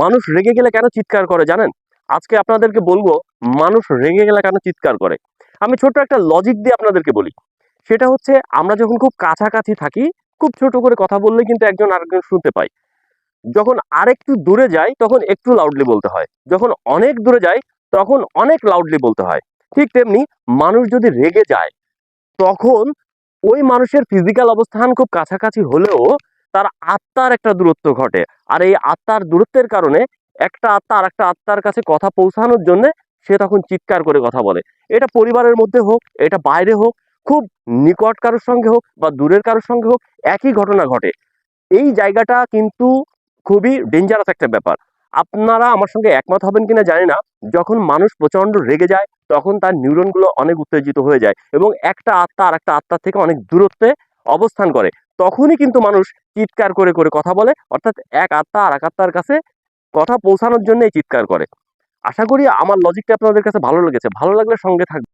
মানুষ রেগে গেলে কেন চিৎকার করে জানেন? আজকে আপনাদেরকে বলব, মানুষ রেগে গেলে কেন চিৎকার করে? আমি ছোট একটা লজিক দিয়ে আপনাদেরকে বলি। সেটা হচ্ছে, আমরা যখন খুব কাছাকাছি থাকি, খুব ছোট করে কথা বললে কিন্তু একজন আরেকজন শুনতে পাই যখন আরেকটু দূরে যাই, তখন একটু লাউডলি বলতে হয়। যখন অনেক দূরে যাই, তখন অনেক লাউডলি বলতে হয়। ঠিক তেমনি মানুষ যদি রেগে যায়, তখন ওই মানুষের ফিজিক্যাল অবস্থান খুব কাছাকাছি হলেও তার আত্মার একটা দূরত্ব ঘটে। আর এই আত্মার দূরত্বের কারণে একটা আত্মা আর একটা আত্মার কাছে কথা পৌঁছানোর জন্য সে তখন চিৎকার করে কথা বলে। এটা পরিবারের মধ্যে হোক, এটা বাইরে হোক, খুব নিকট কারোর সঙ্গে হোক বা দূরের কারোর সঙ্গে হোক, একই ঘটনা ঘটে। এই জায়গাটা কিন্তু খুবই ডেঞ্জারাস একটা ব্যাপার। আপনারা আমার সঙ্গে একমত হবেন কিনা জানি না। যখন মানুষ প্রচণ্ড রেগে যায়, তখন তার নিউরনগুলো অনেক উত্তেজিত হয়ে যায় এবং একটা আত্মা আর একটা আত্মার থেকে অনেক দূরত্বে অবস্থান করে। তখনই কিন্তু মানুষ চিৎকার করে করে কথা বলে, অর্থাৎ এক আত্মা আর এক আত্মার কাছে কথা পৌঁছানোর জন্যই চিৎকার করে। আশা করি আমার লজিকটা আপনাদের কাছে ভালো লেগেছে। ভালো লাগলে সঙ্গে থাকবে